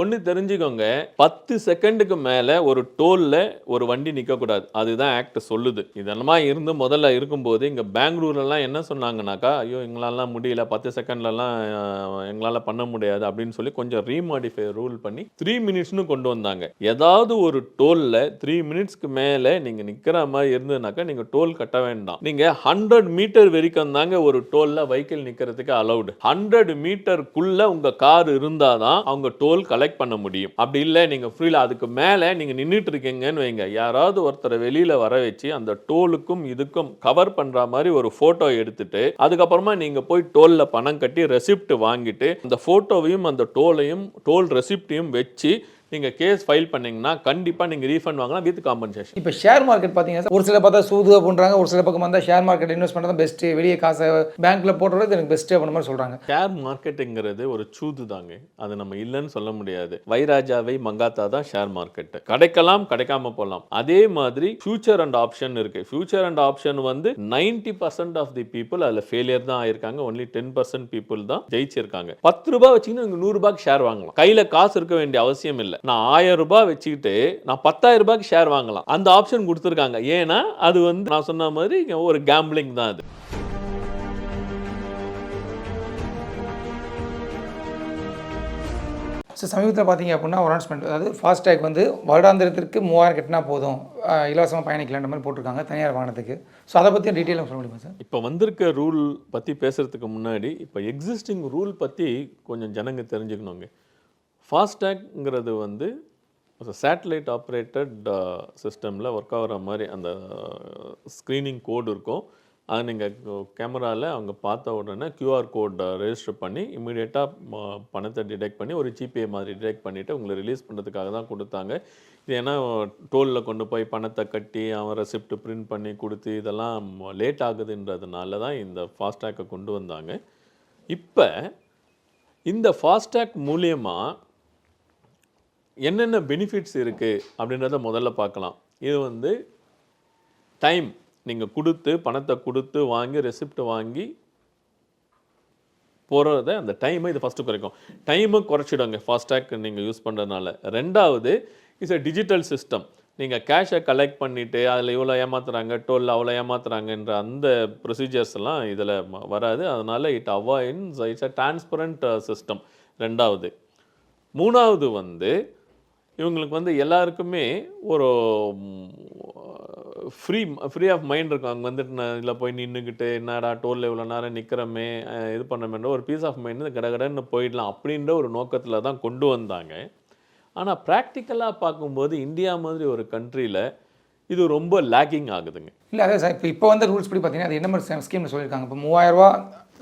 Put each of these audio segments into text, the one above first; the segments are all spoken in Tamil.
ஒன்று தெரிஞ்சுக்கோங்க பத்து செகண்டுக்கு மேலே ஒரு டோலில் ஒரு வண்டி நிற்கக்கூடாது அதுதான் ஆக்ட் சொல்லுது. இதெல்லாம் இருந்து முதல்ல இருக்கும்போது இங்கே பெங்களூர்லலாம் என்ன சொன்னாங்கனாக்கா ஐயோ எங்களாலாம் முடியல பத்து செகண்ட்லலாம் எங்களால் பண்ண முடியாது அப்படின்னு சொல்லி கொஞ்சம் ரீமாடிஃபை ரூல் பண்ணி த்ரீ மினிட்ஸ்னு கொண்டு வந்தாங்க. ஏதாவது ஒரு டோலில் த்ரீ மினிட்ஸ்க்கு மேலே நீங்கள் நிற்கிற மாதிரி இருந்ததுனாக்கா நீங்கள் டோல் கட்ட வேண்டாம். நீங்கள் ஹண்ட்ரட் மீட்டர் வரைக்கும் தாங்க ஒரு டோலில் வெஹிக்கிள் நிற்கிறதுக்கு அலௌடு ஹண்ட்ரட் மீட்டருக்குள்ளே உங்கள் கார் இருந்தால் தான் அவங்க டோல் கலெக்ட் பண்ண முடியும். அப்படி இல்லை நீங்கள் ஃப்ரீல அதுக்கு மேலே நீங்கள் நின்றுட்டு இருக்கீங்கன்னு வைங்க. யாராவது ஒருத்தரை வெளியில் வர வச்சு அந்த டோலுக்கும் இதுக்கும் கவர் பண்ணுற மாதிரி ஒரு ஃபோட்டோ எடுத்துட்டு அதுக்கப்புறமா நீங்கள் போய் டோலில் பணம் கட்டி ரெசிப்ட் வாங்கிட்டு அந்த ஃபோட்டோவையும் அந்த டோலையும் டோல் ரெசிப்டையும் வச்சு நீங்கள் கேஸ் ஃபைல் பண்ணீங்கன்னா கண்டிப்பாக நீங்கள் ரீஃபண்ட் வாங்கலாம் வித் காம்பன்சேஷன் இப்போ ஷேர் மார்க்கெட் பார்த்தீங்கன்னா ஒரு சில பார்த்தா சூது அப்படின்றாங்க ஒரு சில பக்கம் வந்தால் ஷேர் மார்க்கெட் இன்வெஸ்ட் பண்ணுறது பெஸ்ட்டு வெளியே காசை பேங்க்கில் போட்டுறது எனக்கு பெஸ்ட்டு அப்படின்ற மாதிரி சொல்கிறாங்க ஷேர் மார்க்கெட்டுங்கிறது ஒரு சூது தாங்க. அது நம்ம இல்லைன்னு சொல்ல முடியாது. வைராஜாவை மங்காத்தா தான் ஷேர் மார்க்கெட் கிடைக்கலாம் கிடைக்காம போகலாம் அதே மாதிரி ஃபியூச்சர் அண்ட் ஆப்ஷன் இருக்கு. ஃபியூச்சர் அண்ட் ஆப்ஷன் வந்து 90% பர்சன்ட் ஆஃப் தி பீப்புள் அதில் ஃபெயிலியர் தான் ஆயிருக்காங்க. ஒன்லி டென் பர்சன்ட் பீப்புள் தான் ஜெயிச்சிருக்காங்க. பத்து ரூபாய் வச்சுக்கிட்டு நீங்க நூறு ரூபாய்க்கு ஷேர் வாங்கலாம். கையில காசு இருக்க வேண்டிய அவசியம் இல்லை. நான் ஆயிரம் ரூபாய் வச்சுக்கிட்டு நான் பத்தாயிரம் ரூபாய்க்கு ஷேர் வாங்கலாம். அந்த ஆப்ஷன் கொடுத்துருக்காங்க. ஏன்னா அது வந்து நான் சொன்ன மாதிரி ஒரு கேம்பிளிங் தான் அது. ஸோ சமீபத்தில் பார்த்தீங்க அப்படின்னா ஒரு அனௌன்ஸ்மெண்ட் அதாவது ஃபாஸ்டேக் வந்து வருடாந்திரத்திற்கு மூவாயிரம் கட்டினா போதும். இலவசமாக பயணிக்கலான்ற மாதிரி போட்டிருக்காங்க தனியார் வாகனத்துக்கு. ஸோ அதை பற்றி டீட்டெயிலாக சொல்ல முடியுமா சார் இப்போ வந்திருக்க ரூல் பற்றி பேசுகிறதுக்கு முன்னாடி இப்போ எக்ஸிஸ்டிங் ரூல் பற்றி கொஞ்சம் ஜனங்க தெரிஞ்சுக்கணுங்க. ஃபாஸ்டேக்ங்கிறது வந்து சேட்டலைட் ஆப்ரேட்டட் சிஸ்டமில் ஒர்க் ஆகிற மாதிரி அந்த uh, ஸ்க்ரீனிங் கோடு இருக்கும். அதை நீங்கள் கேமராவில் அவங்க பார்த்த உடனே க்யூஆர் கோடை ரெஜிஸ்டர் பண்ணி இமீடியட்டாக பணத்தை டிடெக்ட் பண்ணி ஒரு ஜிபே மாதிரி டிடெக்ட் பண்ணிவிட்டு உங்களை ரிலீஸ் பண்ணுறதுக்காக தான் கொடுத்தாங்க. இது ஏன்னா டோலில் கொண்டு போய் பணத்தை கட்டி அவன் ரெசிப்ட் பிரிண்ட் பண்ணி கொடுத்து இதெல்லாம் லேட் ஆகுதுன்றதுனால தான் இந்த ஃபாஸ்டேக்கை கொண்டு வந்தாங்க. இப்போ இந்த ஃபாஸ்டேக் மூலியமாக என்னென்ன பெனிஃபிட்ஸ் இருக்குது அப்படின்றத முதல்ல பார்க்கலாம். இது வந்து டைம் நீங்கள் கொடுத்து பணத்தை கொடுத்து வாங்கி ரெசிப்ட் வாங்கி போகிறத அந்த டைமை இது ஃபஸ்ட்டு குறைக்கும். டைமை குறைச்சிடுங்க ஃபாஸ்டாக் நீங்கள் யூஸ் பண்ணுறதுனால ரெண்டாவது இஸ் எ டிஜிட்டல் சிஸ்டம் நீங்கள் கேஷை கலெக்ட் பண்ணிவிட்டு அதில் இவ்வளோ ஏமாத்துறாங்க டோலில் அவ்வளோ ஏமாத்துறாங்கன்ற அந்த ப்ரொசீஜர்ஸ்லாம் இதில் வராது. அதனால் it avoids it's a transparent system ரெண்டாவது. மூணாவது வந்து இவங்களுக்கு வந்து எல்லாருக்குமே ஒரு ஃப்ரீ ஃப்ரீ ஆஃப் மைண்ட் இருக்கும். அங்கே வந்துட்டு நான் இதில் போய் நின்றுக்கிட்டு என்னடா டோலில் இவ்வளோ நேரம் நிற்கிறமே இது பண்ணமேன்ற ஒரு பீஸ் ஆஃப் மைண்ட் கடகடன்னு போயிடலாம் அப்படின்ற ஒரு நோக்கத்தில் தான் கொண்டு வந்தாங்க. ஆனால் ப்ராக்டிக்கலாக பார்க்கும்போது இந்தியா மாதிரி ஒரு கண்ட்ரியில் இது ரொம்ப லேக்கிங் ஆகுதுங்க. இல்லை அதே சார் இப்போ இப்போ வந்து ரூல்ஸ் படி பார்த்தீங்கன்னா அது என்ன மாதிரி ஸ்கீம்னு சொல்லியிருக்காங்க? இப்போ மூவாயிரரூவா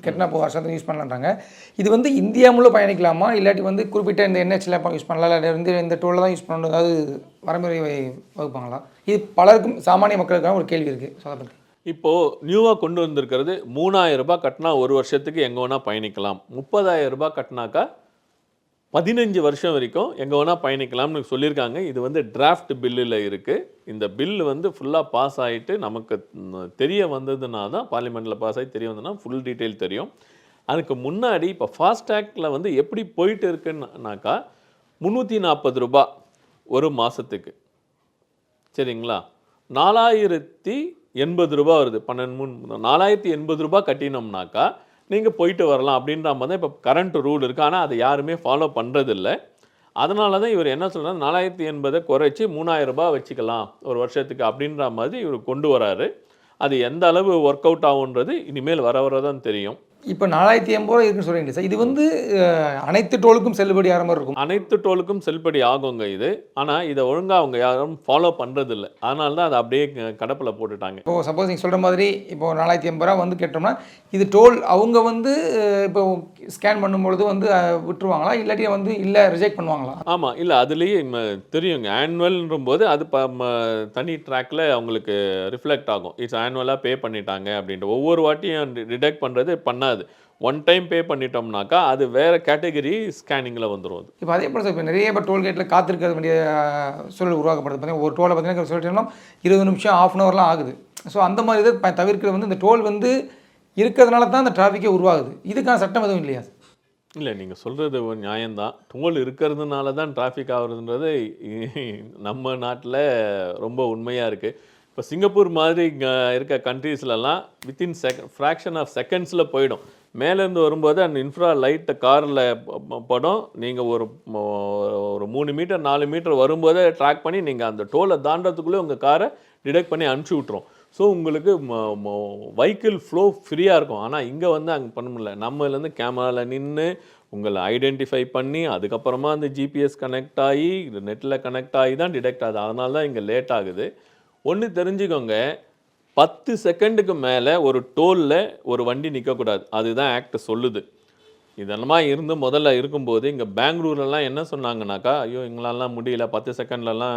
கட்டினா இப்போ வருஷத்துக்கு யூஸ் பண்ணலான்றாங்க இது வந்து இந்தியா முழு பயணிக்கலாமா? இல்லாட்டி வந்து குறிப்பிட்ட இந்த என்ஹெச்சில் யூஸ் பண்ணலாம் இல்லை வந்து இந்த டோலில் தான் யூஸ் பண்ணணும் அதாவது வரமுறை வகுப்பாங்களா? இது பலருக்கும் சாமானிய மக்களுக்கான ஒரு கேள்வி இருக்குது ஸோ அதை இப்போது நியூவாக கொண்டு வந்திருக்கிறது மூணாயிரம் ரூபாய் கட்டினா ஒரு வருஷத்துக்கு எங்கே வேணால் பயணிக்கலாம். முப்பதாயிரம் ரூபாய் கட்டினாக்கா பதினஞ்சு வருஷம் வரைக்கும் எங்கே வேணால் பயணிக்கலாம்னு சொல்லியிருக்காங்க. இது வந்து டிராஃப்ட் பில்லில் இருக்குது இந்த பில் வந்து ஃபுல்லாக பாஸ் ஆகிட்டு நமக்கு தெரிய வந்ததுனா தான் பார்லிமெண்ட்டில் பாஸ் ஆகி தெரிய வந்ததுன்னா ஃபுல் டீட்டெயில் தெரியும். அதுக்கு முன்னாடி இப்போ ஃபாஸ்டேக்கில் வந்து எப்படி போயிட்டு இருக்குன்னாக்கா முந்நூற்றி நாற்பது ரூபா ஒரு மாதத்துக்கு சரிங்களா? நாலாயிரத்தி எண்பது ரூபாய் வருது. பன்னெண்டு மூணு நாலாயிரத்தி எண்பது ரூபா கட்டினோம்னாக்கா நீங்கள் போயிட்டு வரலாம் அப்படின்ற மாதிரி தான் இப்போ கரண்ட் ரூல் இருக்குது ஆனால் அதை யாருமே ஃபாலோ பண்ணுறதில்ல அதனால தான் இவர் என்ன சொல்கிறார் நாலாயிரத்தி எண்பதை குறைச்சி மூணாயிரம் ரூபாய் வச்சுக்கலாம் ஒரு வருஷத்துக்கு அப்படின்ற மாதிரி இவர் கொண்டு வராரு. அது எந்த அளவு ஒர்க் அவுட் ஆகுன்றது இனிமேல் வர வர தான் தெரியும். இப்போ நாலாயிரத்தி எண்பது ரூபா இருக்குன்னு சொல்கிறீங்க சார். இது வந்து அனைத்து டோலுக்கும் செல்லுபடி ஆகிற மாதிரி இருக்கும். அனைத்து டோலுக்கும் செல்படி ஆகுங்க இது. ஆனால் இதை ஒழுங்கா அவங்க யாரும் ஃபாலோ பண்ணுறதில்ல அதனால தான் அதை அப்படியே கடப்பில் போட்டுட்டாங்க. இப்போ சப்போஸ் நீங்கள் சொல்கிற மாதிரி இப்போ நாலாயிரத்தி எண்பது ரூபா வந்து கேட்டோம்னா இது டோல் அவங்க வந்து இப்போ ஸ்கேன் பண்ணும்பொழுது வந்து விட்டுருவாங்களா? இல்லாட்டி வந்து இல்லை ரிஜெக்ட் பண்ணுவாங்களா? ஆமாம் இல்லை அதுலேயே தெரியுங்க. ஆனுவல்ன்ற போது அது தனி ட்ராக்ல அவங்களுக்கு ரிஃப்ளெக்ட் ஆகும். இட்ஸ் ஆனுவலாக பே பண்ணிட்டாங்க அப்படின்ட்டு. ஒவ்வொரு வாட்டியும் டிடெக்ட் பண்ணுறது பண்ணாது. ஒன் டைம் பே பண்ணிட்டோம்னாக்கா அது வேற கேட்டகரி ஸ்கேனிங்கில் வந்துடும் அது. இப்போ அதே போல் சார் இப்போ நிறைய இப்போ டோல்கேட்டில் காத்திருக்க வேண்டிய சூழல் உருவாக்கப்படுது பார்த்தீங்கன்னா ஒரு டோலை பார்த்தீங்கன்னா சொல்லிட்டோம்னா இருபது நிமிஷம் ஆஃப் அன் ஹவர்லாம் ஆகுது. ஸோ அந்த மாதிரி இதை தவிர்க்கிறது வந்து இந்த டோல் வந்து இருக்கிறதுனால தான் அந்த டிராஃபிக்கே உருவாகுது. இதுக்கான சட்டம் எதுவும் இல்லையா இல்லை நீங்கள் சொல்கிறது ஒரு நியாயம்தான். டோல் இருக்கிறதுனால தான் டிராஃபிக் ஆகுறதுன்றது நம்ம நாட்டில் ரொம்ப உண்மையாக இருக்குது இப்போ சிங்கப்பூர் மாதிரி இருக்க கண்ட்ரீஸ்லலாம் வித்தின் செகண்ட் ஃப்ராக்ஷன் ஆஃப் செகண்ட்ஸில் போயிடும். மேலேருந்து வரும்போது அந்த இன்ஃப்ரா லைட்டை காரில் படம். நீங்கள் ஒரு ஒரு மூணு மீட்டர் நாலு மீட்டர் வரும்போதே ட்ராக் பண்ணி நீங்கள் அந்த டோலை தாண்டறதுக்குள்ளே உங்கள் காரை டிடெக்ட் பண்ணி அனுப்பிச்சி விட்ரும் ஸோ உங்களுக்கு வெஹிக்கிள் ஃப்ளோ ஃப்ரீயாக இருக்கும். ஆனால் இங்கே வந்து அங்கே பண்ண முடியல. நம்மலேருந்து கேமராவில் நின்று உங்களை ஐடென்டிஃபை பண்ணி அதுக்கப்புறமா அந்த ஜிபிஎஸ் கனெக்ட் ஆகி நெட்டில் கனெக்ட் ஆகி தான் டிடெக்ட் ஆகுது. அதனால தான் இங்கே லேட் ஆகுது. ஒன்று தெரிஞ்சுக்கோங்க பத்து செகண்டுக்கு மேலே ஒரு டோலில் ஒரு வண்டி நிற்கக்கூடாது அதுதான் ஆக்ட் சொல்லுது. இதெல்லாம் இருந்து முதல்ல இருக்கும்போது இங்கே பெங்களூர்லலாம் என்ன சொன்னாங்கனாக்கா ஐயோ எங்களாலாம் முடியல பத்து செகண்ட்லலாம்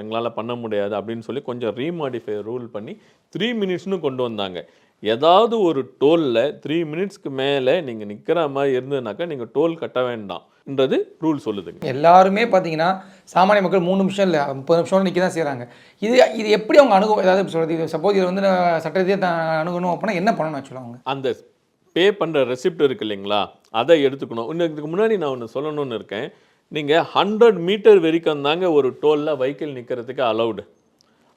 எங்களால் பண்ண முடியாது அப்படின்னு சொல்லி கொஞ்சம் ரீமாடிஃபை ரூல் பண்ணி த்ரீ மினிட்ஸ்னு கொண்டு வந்தாங்க. ஏதாவது ஒரு டோலில் த்ரீ மினிட்ஸ்க்கு மேலே நீங்கள் நிற்கிற மாதிரி இருந்ததுனாக்கா நீங்கள் டோல் கட்ட வேண்டாம்ன்றது ரூல் சொல்லுதுங்க. எல்லாருமே பார்த்தீங்கன்னா சாமானிய மக்கள் மூணு நிமிஷம் இல்லை முப்பது நிமிஷம் நிற்க தான் செய்கிறாங்க இது இது எப்படி அவங்க அணுகும் ஏதாவது சொல்கிறது இது சப்போஸ் இது வந்து சட்டத்தையே அணுகணும் அப்படின்னா என்ன பண்ணணும் ஆக்சுவலாக அவங்க அந்த பே பண்ணுற ரெசிப்ட் இருக்கு இல்லைங்களா? அதை எடுத்துக்கணும். இன்னும் இதுக்கு முன்னாடி நான் ஒன்று சொல்லணும்னு இருக்கேன். நீங்கள் ஹண்ட்ரட் மீட்டர் வரைக்கும் தாங்க ஒரு டோலில் வெஹிக்கிள் நிற்கிறதுக்கு அலௌடு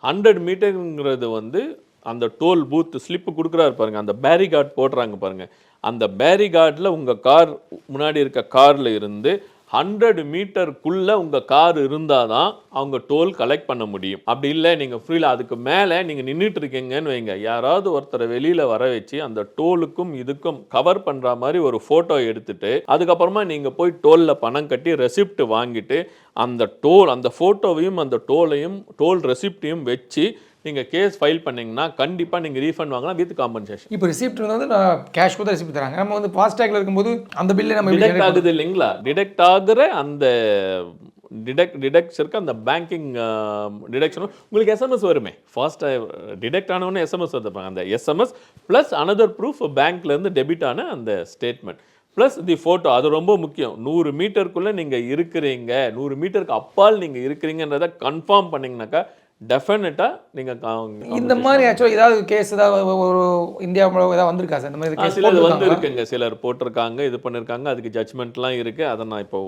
ஹண்ட்ரட் மீட்டருங்கிறது வந்து அந்த டோல் பூத் ஸ்லிப்பு கொடுக்குறாரு பாருங்கள் அந்த பேரிகார்ட் போடுறாங்க பாருங்கள் அந்த பேரிகார்டில் உங்கள் கார் முன்னாடி இருக்க காரில் இருந்து ஹண்ட்ரட் மீட்டருக்குள்ளே உங்கள் கார் இருந்தால் தான் அவங்க டோல் கலெக்ட் பண்ண முடியும். அப்படி இல்லை நீங்கள் ஃப்ரீல அதுக்கு மேலே நீங்கள் நின்றுட்டு இருக்கீங்கன்னு வைங்க. யாராவது ஒருத்தரை வெளியில் வர வச்சு அந்த டோலுக்கும் இதுக்கும் கவர் பண்ணுற மாதிரி ஒரு ஃபோட்டோ எடுத்துட்டு அதுக்கப்புறமா நீங்கள் போய் டோலில் பணம் கட்டி ரெசிப்ட் வாங்கிட்டு அந்த டோல் அந்த ஃபோட்டோவையும் அந்த டோலையும் டோல் ரெசிப்டையும் வச்சு நீங்கள் கேஸ் ஃபைல் பண்ணீங்கன்னா கண்டிப்பாக நீங்கள் ரீஃபண்ட் வாங்கலாம் வித் காம்பன்சேஷன் இப்போ ரிசிப்ட் வந்து நான் கேஷ் கொடுத்து ரிசிப்ட் தராங்க நம்ம வந்து ஃபாஸ்டேக்ல இருக்கும்போது அந்த பில்லை நம்ம டிடெக்ட் ஆகுது இல்லைங்களா? டிடெக்ட் ஆகுற அந்த டிடெக்ட் டிடெக்ட்ஸ் இருக்க அந்த பேங்கிங் டிடெக்ஷன் உங்களுக்கு எஸ்எம்எஸ் வருமே. ஃபாஸ்ட்டாக டிடெக்ட் ஆனவொடனே எஸ்எம்எஸ் வந்துருப்பாங்க. அந்த எஸ்எம்எஸ் ப்ளஸ் அனதர் ப்ரூஃப் பேங்க்லேருந்து டெபிட் ஆன அந்த ஸ்டேட்மெண்ட் ப்ளஸ் தி ஃபோட்டோ அது ரொம்ப முக்கியம். நூறு மீட்டருக்குள்ளே நீங்கள் இருக்கிறீங்க. நூறு மீட்டருக்கு அப்பால் நீங்கள் இருக்கிறீங்கன்றதை கன்ஃபார்ம் பண்ணீங்கன்னாக்கா டெஃபினட்டாக நீங்கள் இந்த மாதிரி ஆக்சுவலாக ஏதாவது கேஸ் ஏதாவது ஒரு இந்தியாவில் ஏதாவது வந்திருக்கா சார்? இந்த மாதிரி சிலர் வந்து இருக்குங்க சிலர் போட்டிருக்காங்க இது பண்ணியிருக்காங்க அதுக்கு ஜட்ஜ்மெண்ட்லாம் இருக்குது அதை நான் இப்போ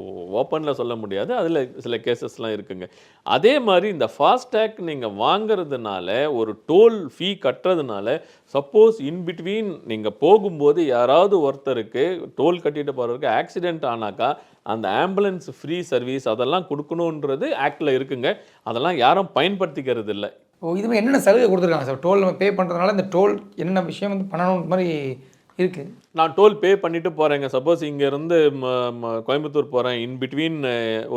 ஓப்பனில் சொல்ல முடியாது. அதில் சில கேசஸ்லாம் இருக்குங்க. அதே மாதிரி இந்த ஃபாஸ்டேக் நீங்கள் வாங்குறதுனால ஒரு டோல் ஃபீ கட்டுறதுனால சப்போஸ் இன் பிட்வீன் நீங்கள் போகும்போது யாராவது ஒருத்தருக்கு டோல் கட்டிட்டு போகிறதுக்கு ஆக்சிடென்ட் ஆனாக்கா அந்த ஆம்புலன்ஸ் ஃப்ரீ சர்வீஸ் அதெல்லாம் கொடுக்கணுன்றது ஆக்டில் இருக்குங்க. அதெல்லாம் யாரும் பயன்படுத்திக்கிறது இல்லை. ஓ இதுமே என்னென்ன சலுகை கொடுத்துருக்காங்க சார்? டோல் நம்ம பே பண்ணுறதுனால இந்த டோல் என்னென்ன விஷயம் வந்து பண்ணணும் மாதிரி இருக்குது நான் டோல் பே பண்ணிட்டு போகிறேங்க சப்போஸ் இங்கேருந்து கோயம்புத்தூர் போகிறேன் இன் பிட்வீன்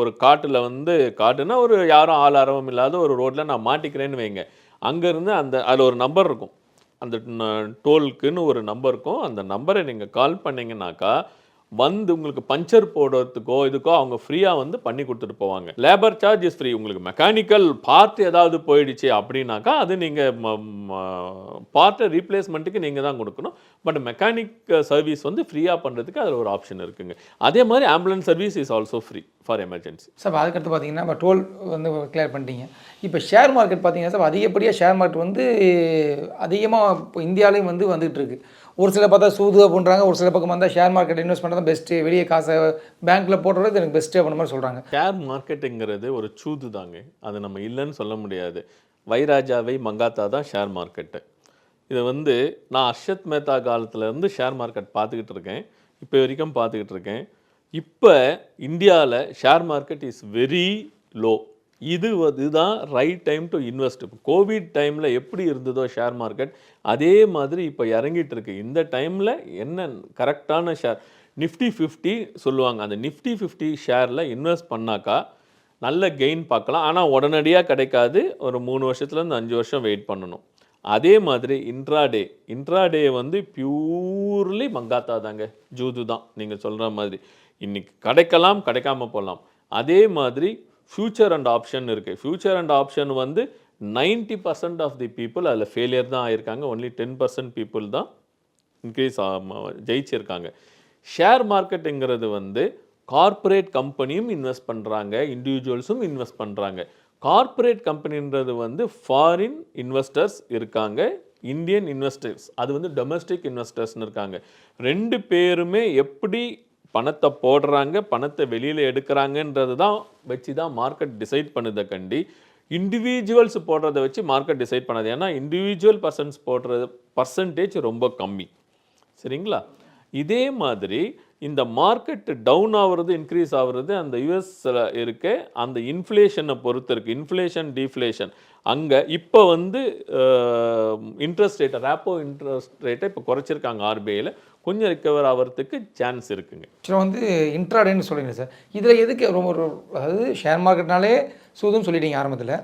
ஒரு காட்டில் வந்து காட்டுனா ஒரு யாரும் ஆள் அரவம் இல்லாத ஒரு ரோட்டில் நான் மாட்டிக்கிறேன்னு வைங்க. அங்கேருந்து அந்த அதில் ஒரு நம்பர் இருக்கும். அந்த டோலுக்குன்னு ஒரு நம்பர் இருக்கும் அந்த நம்பரை நீங்கள் கால் பண்ணீங்கன்னாக்கா வந்து உங்களுக்கு பஞ்சர் போடுறதுக்கோ இதுக்கோ அவங்க ஃப்ரீயாக வந்து பண்ணி கொடுத்துட்டு போவாங்க. லேபர் சார்ஜ் இஸ் ஃப்ரீ உங்களுக்கு மெக்கானிக்கல் பார்ட் ஏதாவது போயிடுச்சு அப்படின்னாக்கா அது நீங்கள் பார்ட்டை ரீப்ளேஸ்மெண்ட்டுக்கு நீங்கள் தான் கொடுக்கணும். பட் மெக்கானிக் சர்வீஸ் வந்து ஃப்ரீயாக பண்ணுறதுக்கு அதில் ஒரு ஆப்ஷன் இருக்குங்க. அதே மாதிரி ambulance service is also free for emergency sir அதுக்கடுத்து பார்த்தீங்கன்னா இப்போ டோல் வந்து கிளியர் பண்ணிட்டீங்க. இப்போ ஷேர் மார்க்கெட் பார்த்தீங்கன்னா சார் அதிகப்படியாக ஷேர் மார்க்கெட் வந்து அதிகமாக இப்போ இந்தியாலையும் வந்து வந்துகிட்டு இருக்கு. ஒரு சில பார்த்தா சூது அப்படின்றாங்க ஒரு சில பக்கம் வந்தால் ஷேர் மார்க்கெட் இன்வெஸ்ட் பண்ணுறது பெஸ்ட்டு வெளியே காசை பேங்க்கில் போடுறது எனக்கு பெஸ்ட்டு அப்படின்ற மாதிரி சொல்கிறாங்க ஷேர் மார்க்கெட்டுங்கிறது ஒரு சூது தாங்க அது நம்ம இல்லைன்னு சொல்ல முடியாது. வைராஜாவை மங்காத்தா தான் ஷேர் மார்க்கெட்டு இதை வந்து நான் அர்ஷத் மேத்தா காலத்துலேருந்து ஷேர் மார்க்கெட் பார்த்துக்கிட்டு இருக்கேன். இப்போ வரைக்கும் பார்த்துக்கிட்டு இருக்கேன். இப்போ இந்தியாவில் share market is very low இது இதுதான் ரைட் டைம் டு இன்வெஸ்ட் இப்போ கோவிட் டைமில் எப்படி இருந்ததோ ஷேர் மார்க்கெட் அதே மாதிரி இப்போ இறங்கிட்டு இருக்கு. இந்த டைமில் என்ன கரெக்டான ஷேர் நிஃப்டி ஃபிஃப்டி சொல்லுவாங்க. அந்த நிஃப்டி ஃபிஃப்டி ஷேரில் இன்வெஸ்ட் பண்ணாக்கா நல்ல கெயின் பார்க்கலாம். ஆனால் உடனடியாக கிடைக்காது. ஒரு மூணு வருஷத்துலேருந்து அஞ்சு வருஷம் வெயிட் பண்ணணும். அதே மாதிரி இன்ட்ராடே இன்ட்ராடே வந்து பியூர்லி மங்காத்தா தாங்க. ஜூது தான் நீங்கள் சொல்கிற மாதிரி. இன்னைக்கு கிடைக்கலாம் கிடைக்காம போகலாம் அதே மாதிரி ஃப்யூச்சர் அண்ட் ஆப்ஷன் இருக்குது ஃப்யூச்சர் அண்ட் ஆப்ஷன் வந்து 90% பர்சன்ட் ஆஃப் தி பீப்புள் அதில் ஃபெயிலியர் தான் ஆயிருக்காங்க. ஒன்லி டென் பர்சன்ட் பீப்புள் தான் இன்க்ரீஸ் ஜெயிச்சிருக்காங்க. ஷேர் மார்க்கெட்டுங்கிறது வந்து கார்ப்பரேட் கம்பெனியும் இன்வெஸ்ட் பண்ணுறாங்க இண்டிவிஜுவல்ஸும் இன்வெஸ்ட் பண்ணுறாங்க கார்ப்பரேட் கம்பெனின்றது வந்து ஃபாரின் இன்வெஸ்டர்ஸ் இருக்காங்க. இந்தியன் இன்வெஸ்டர்ஸ் அது வந்து டொமஸ்டிக் இன்வெஸ்டர்ஸ்னு இருக்காங்க. ரெண்டு பேருமே எப்படி பணத்தை போடுறாங்க பணத்தை வெளியில் எடுக்கிறாங்கன்றது தான் வச்சு தான் மார்க்கெட் டிசைட் பண்ணுதை கண்டி. இண்டிவிஜுவல்ஸ் போடுறத வச்சு மார்க்கெட் டிசைட் பண்ணாது. ஏன்னா இண்டிவிஜுவல் பர்சன்ஸ் போடுறது பர்சன்டேஜ் ரொம்ப கம்மி. சரிங்களா? இதே மாதிரி இந்த மார்க்கெட் டவுன் ஆகிறது இன்க்ரீஸ் ஆகிறது அந்த யூஎஸில் இருக்க அந்த இன்ஃப்ளேஷனை பொறுத்து இருக்குது இன்ஃப்ளேஷன் டீஃப்ளேஷன் அங்கே இப்போ வந்து இன்ட்ரெஸ்ட் ரேட்டை ரேப்போ இன்ட்ரெஸ்ட் ரேட்டை இப்போ குறைச்சிருக்காங்க ஆர்பிஐயில் கொஞ்சம் ரிக்கவர் ஆகிறதுக்கு சான்ஸ் இருக்குங்க. ஆக்சுவலாக வந்து இன்ட்ராடேன்னு சொல்கிறீங்க சார். இதில் எதுக்கு ரொம்ப ஒரு அதாவது ஷேர் மார்க்கெட்னாலே சூதுன்னு சொல்லிட்டீங்க ஆரம்பத்தில்.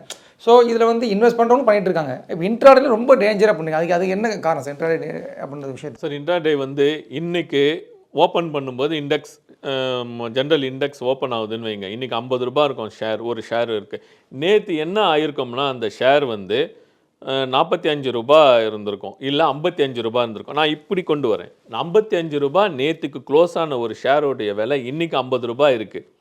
ஸோ இதில் வந்து இன்வெஸ்ட் பண்ணுறவங்க பண்ணிட்டு இருக்காங்க. இப்போ இன்ட்ராடேல ரொம்ப டேஞ்சராக பண்ணுங்க. அதுக்கு அதுக்கு என்ன காரணம் சார்? இன்ட்ராடே அப்படின்ற விஷயத்தை சார் இன்ட்ராடே வந்து இன்னைக்கு ஓப்பன் பண்ணும்போது இண்டெக்ஸ் ஜென்ரல் இண்டெக்ஸ் ஓப்பன் ஆகுதுன்னு வைங்க. இன்னைக்கு ஐம்பது ரூபாய் இருக்கும் ஷேர் ஒரு ஷேர் இருக்குது நேற்று என்ன ஆயிருக்கும்னா அந்த ஷேர் வந்து நாற்பத்தி அஞ்சு ரூபாய் இருந்திருக்கும். இல்லை ஐம்பத்தி அஞ்சு ரூபா இருந்திருக்கும். நான் இப்படி கொண்டு வரேன். ஐம்பத்தி அஞ்சு ரூபா நேற்றுக்கு க்ளோஸ் ஆன ஒரு ஷேரோடைய விலை இன்றைக்கி ஐம்பது ரூபாய் இருக்குது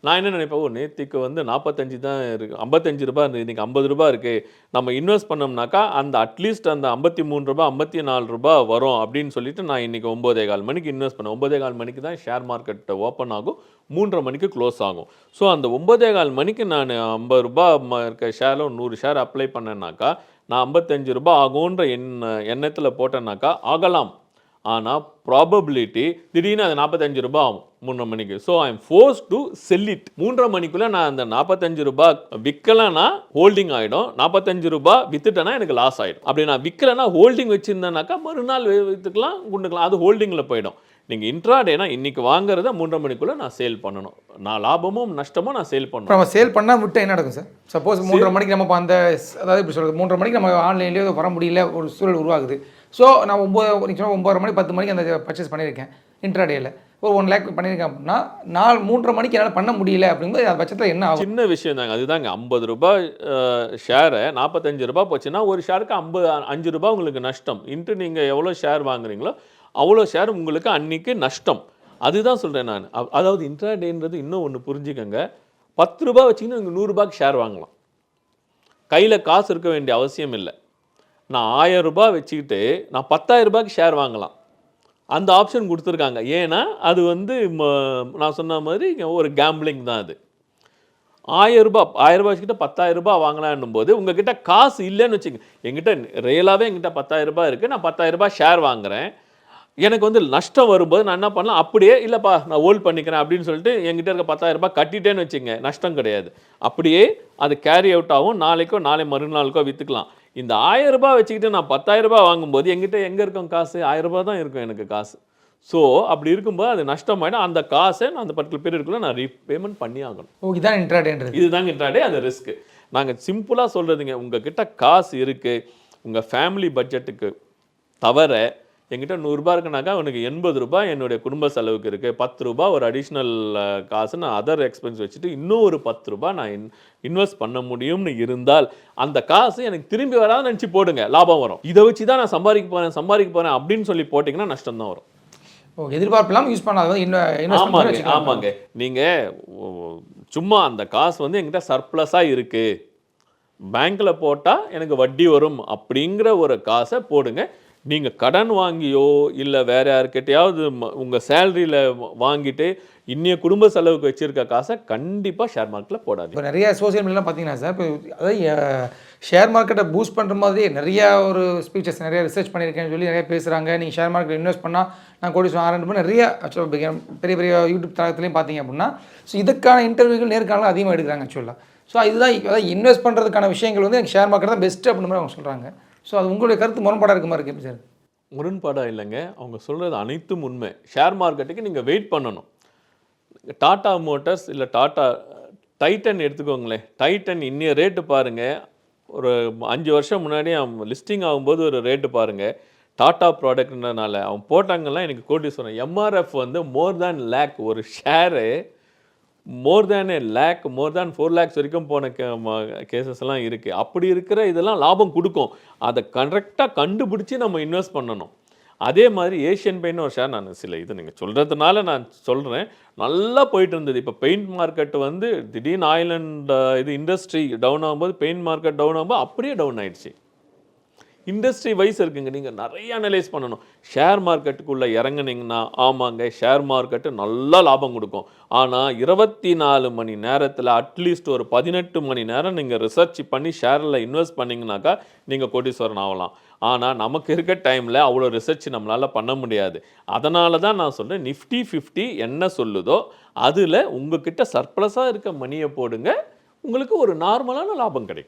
நான் என்ன நினைப்பேன்? ஓ நேற்றுக்கு வந்து நாற்பத்தஞ்சு தான் இருக்குது ஐம்பத்தஞ்சு ரூபா இருந்தது இன்றைக்கி ஐம்பது ரூபாய் இருக்குது நம்ம இன்வெஸ்ட் பண்ணோம்னாக்கா அந்த அட்லீஸ்ட் அந்த ஐம்பத்தி மூணு ரூபாய் ஐம்பத்தி நாலு ரூபா வரும் அப்படின்னு சொல்லிட்டு நான் இன்றைக்கி ஒம்போதே கால் மணிக்கு இன்வெஸ்ட் பண்ணேன். ஒம்போதே கால் மணிக்கு தான் ஷேர் மார்க்கெட் ஓப்பன் ஆகும். மூன்றரை மணிக்கு க்ளோஸ் ஆகும். ஸோ அந்த ஒம்போதே கால் மணிக்கு நான் ஐம்பது ரூபா ம- இருக்க ஷேரில் நூறு ஷேர் அப்ளை பண்ணேன்னாக்கா நான் ஐம்பத்தஞ்சு ரூபாய் ஆகுன்ற எண்ண எண்ணத்தில் போட்டேன்னாக்கா ஆகலாம். ஆனால் ப்ராபபிலிட்டி திடீர்னு அது நாற்பத்தஞ்சு ரூபாய் ஆகும் மூன்றரை மணிக்கு. So I am force to sell it மூன்றரை மணிக்குள்ளே நான் அந்த நாற்பத்தஞ்சு ரூபாய் விற்கலன்னா ஹோல்டிங் ஆகிடும் நாற்பத்தஞ்சு ரூபாய் வித்துட்டேன்னா எனக்கு லாஸ் ஆகிடும் அப்படி நான் விற்கலன்னா ஹோல்டிங் வச்சுருந்தேனாக்கா மறுநாள் விற்றுக்கலாம் குண்டுக்கலாம். அது ஹோல்டிங்கில் போயிடும். நீங்கள் இன்ட்ராடேனா இன்னைக்கு வாங்குறத மூன்றரை மணிக்குள்ளே நான் சேல் பண்ணணும். நான் லாபமும் நஷ்டமும் நான் சேல் பண்ணணும். நம்ம சேல் பண்ணால் விட்டு என்ன நடக்கும் சார் சப்போஸ் மூன்றரை மணிக்கு நம்ம அந்த அதாவது இப்படி சொல்கிறது மூன்றரை மணிக்கு நம்ம ஆன்லைன்லேயே வர முடியல ஒரு சூழல் உருவாகுது. ஸோ நான் ஒம்பது நிமிஷம் ஒம்பது மணி பத்து மணிக்கு அந்த பர்ச்சேஸ் பண்ணியிருக்கேன் இன்ட்ராடேயில் ஒரு ஒன் லேக் பண்ணியிருக்கேன் அப்படின்னா நாலு மூன்றரை மணிக்கு என்னால் பண்ண முடியல அப்படிங்கும்போது அந்த பட்சத்தில் என்ன ஆகும்? சின்ன விஷயம் தாங்க அதுதாங்க. ஐம்பது ரூபாய் ஷேரை நாற்பத்தஞ்சு ரூபாய் போச்சுன்னா ஒரு ஷேருக்கு ஐம்பது அஞ்சு ரூபாய் உங்களுக்கு நஷ்டம். இன்ட்டு நீங்கள் எவ்வளோ ஷேர் வாங்குறீங்களோ அவ்வளோ ஷேர் உங்களுக்கு அன்றைக்கி நஷ்டம். அதுதான் சொல்கிறேன் நான். அதாவது இன்ட்ராடேன்றது இன்னும் ஒன்று புரிஞ்சுக்கோங்க. பத்து ரூபாய் வச்சிங்கன்னா நீங்கள் நூறுரூபாய்க்கு ஷேர் வாங்கலாம். கையில் காசு இருக்க வேண்டிய அவசியம் இல்லை. நான் ஆயிரம் ரூபாய் வச்சுக்கிட்டு நான் பத்தாயிரம் ரூபாய்க்கு ஷேர் வாங்கலாம். அந்த ஆப்ஷன் கொடுத்துருக்காங்க. ஏன்னா அது வந்து ம- நான் சொன்ன மாதிரி ஒரு கேம்பிளிங் தான் அது. ஆயிரம் ரூபாய் ஆயிரம் ரூபாய் வச்சுக்கிட்ட பத்தாயிரம் ரூபாய் வாங்கலான்னும் போது உங்ககிட்ட காசு இல்லைன்னு வச்சுங்க எங்கிட்ட ரியலாகவே எங்கிட்ட பத்தாயிரம் ரூபாய் இருக்குது நான் பத்தாயிரம் ரூபாய் ஷேர் வாங்குறேன். எனக்கு வந்து நஷ்டம் வரும்போது நான் என்ன பண்ணலாம்? அப்படியே இல்லைப்பா நான் ஹோல்ட் பண்ணிக்கிறேன் அப்படின்னு சொல்லிட்டு என்கிட்ட இருக்க பத்தாயிரம் ரூபாய் கட்டிட்டேன்னு வச்சுங்க நஷ்டம் கிடையாது. அப்படியே அது கேரி அவுட் ஆகும். நாளைக்கோ நாளை மறுநாளுக்கோ விற்றுக்கலாம் இந்த ஆயிரம் ரூபாய் வச்சுக்கிட்டு நான் பத்தாயிரம் ரூபாய் வாங்கும்போது என்கிட்ட எங்கே இருக்கும் காசு? ஆயிரம் ரூபாய் தான் இருக்கும் எனக்கு காசு. ஸோ அப்படி இருக்கும்போது அது நஷ்டமாயிடும். அந்த காசை நான் அந்த பர்டிகுலர் பீரியடுக்குள்ளே நான் ரீபேமெண்ட் பண்ணி ஆகணும். ஓ இதான் இன்ட்ராடேன்றது இதுதாங்க இன்ட்ராடே அது ரிஸ்க் நாங்கள் சிம்பிளாக சொல்கிறதுங்க உங்ககிட்ட காசு இருக்குது உங்கள் ஃபேமிலி பட்ஜெட்டுக்கு தவிர என்கிட்ட நூறுரூபா இருக்குனாக்கா உனக்கு எண்பது ரூபாய் என்னுடைய குடும்ப செலவுக்கு இருக்குது பத்து ரூபாய் ஒரு அடிஷ்னல் காசு நான் அதர் எக்ஸ்பென்ஸ் வச்சுட்டு இன்னும் ஒரு பத்து ரூபாய் நான் இன் இன்வெஸ்ட் பண்ண முடியும்னு இருந்தால் அந்த காசு எனக்கு திரும்பி வராத நினச்சி போடுங்க. லாபம் வரும். இதை வச்சு தான் நான் சம்பாதிக்க போகிறேன் சம்பாதிக்க போகிறேன் அப்படின்னு சொல்லி போட்டிங்கன்னா நஷ்டம் தான் வரும். ஓ எதிர்பார்ப்பு இல்லாமல் யூஸ் பண்ணாத ஆமாங்க ஆமாங்க. நீங்க ஓ, சும்மா அந்த காசு வந்து என்கிட்ட சர்ப்ளஸா இருக்கு. பேங்க்ல போட்டா எனக்கு வட்டி வரும் அப்படிங்கிற ஒரு காசை போடுங்க. நீங்கள் கடன் வாங்கியோ இல்லை வேறு யாருக்கிட்டையாவது உங்கள் சேலரியில் வாங்கிட்டு இன்னைய குடும்ப செலவுக்கு வச்சிருக்க காசை கண்டிப்பாக ஷேர் மார்க்கெட்டில் போடாது இப்போ நிறைய சோசியல் மீடியாலாம் பார்த்தீங்கன்னா சார் இப்போ அதாவது ஷேர் மார்க்கெட்டை பூஸ்ட் பண்ணுற மாதிரி நிறைய ஒரு ஸ்பீச்சஸ் நிறைய ரிசர்ச் பண்ணியிருக்கேன்னு சொல்லி நிறைய பேசுகிறாங்க நீங்கள் ஷேர் மார்க்கெட் இன்வெஸ்ட் பண்ணால் நான் கோடி ஆரம்பிச்சு நிறைய actually பெரிய பெரிய யூடியூப் தளத்துலையும் பார்த்தீங்க அப்படின்னா ஸோ இதுக்கான இன்டர்வியூகள் நேர்காணலாம் அதிகமாக எடுக்கிறாங்க ஆக்சுவலாக ஸோ இதுதான் அதாவது இன்வெஸ்ட் பண்ணுறதுக்கான விஷயங்கள் வந்து எனக்கு ஷேர் மார்க்கெட் தான் பெஸ்ட்டு அப்படின்னு அவங்க சொல்கிறாங்க ஸோ அது உங்களுடைய கருத்து முரண்பாடாக இருக்க மாதிரி இருக்கு சார்? முரண்பாடாக இல்லைங்க. அவங்க சொல்கிறது அனைத்தும் உண்மை. ஷேர் மார்க்கெட்டுக்கு நீங்கள் வெயிட் பண்ணணும். டாடா மோட்டர்ஸ் இல்லை டாடா டைட்டன் எடுத்துக்கோங்களேன். டைட்டன் இன்னைய ரேட்டு பாருங்கள் ஒரு அஞ்சு வருஷம் முன்னாடி அவன் லிஸ்டிங் ஆகும்போது ஒரு ரேட்டு பாருங்கள் டாடா ப்ராடக்ட்ன்றனால அவன் போட்டாங்கலாம் எனக்கு கோட்டி சொன்னேன். எம்ஆர்எஃப் வந்து மோர் தேன் லேக் ஒரு share more than a lakh more than four lakhs வரைக்கும் போன கேசஸ் எல்லாம் இருக்குது அப்படி இருக்கிற இதெல்லாம் லாபம் கொடுக்கும். அதை கரெக்டாக கண்டுபிடிச்சி நம்ம இன்வெஸ்ட் பண்ணணும். அதே மாதிரி ஏஷியன் பெயிண்ட் ஒரு ஷேர் நான் சில இது நீங்கள் சொல்கிறதுனால நான் சொல்கிறேன் நல்லா போயிட்டு இருந்தது. இப்போ பெயிண்ட் மார்க்கெட் வந்து திடீர்னு ஆயிலண்ட் இது இண்டஸ்ட்ரி டவுன் ஆகும்போது பெயிண்ட் மார்க்கெட் டவுன் ஆகும்போது அப்படியே டவுன் ஆயிடுச்சு. இண்டஸ்ட்ரி வைஸ் இருக்குங்க. நீங்கள் நிறைய அனலைஸ் பண்ணணும். ஷேர் மார்க்கெட்டுக்குள்ளே இறங்குனீங்கன்னா ஆமாங்க ஷேர் மார்க்கெட்டு நல்லா லாபம் கொடுக்கும். ஆனால் இருபத்தி நாலு மணி நேரத்தில் அட்லீஸ்ட் ஒரு பதினெட்டு மணி நேரம் நீங்கள் ரிசர்ச் பண்ணி ஷேரில் இன்வெஸ்ட் பண்ணிங்கனாக்கா நீங்கள் கோடீஸ்வரன் ஆகலாம். ஆனால் நமக்கு இருக்க டைமில் அவ்வளோ ரிசர்ச் நம்மளால் பண்ண முடியாது. அதனால தான் நான் சொல்கிறேன் நிஃப்டி ஃபிஃப்டி என்ன சொல்லுதோ அதில் உங்ககிட்ட சர்ப்ளஸாக இருக்க மணியை போடுங்க. உங்களுக்கு ஒரு நார்மலான லாபம் கிடைக்கும்.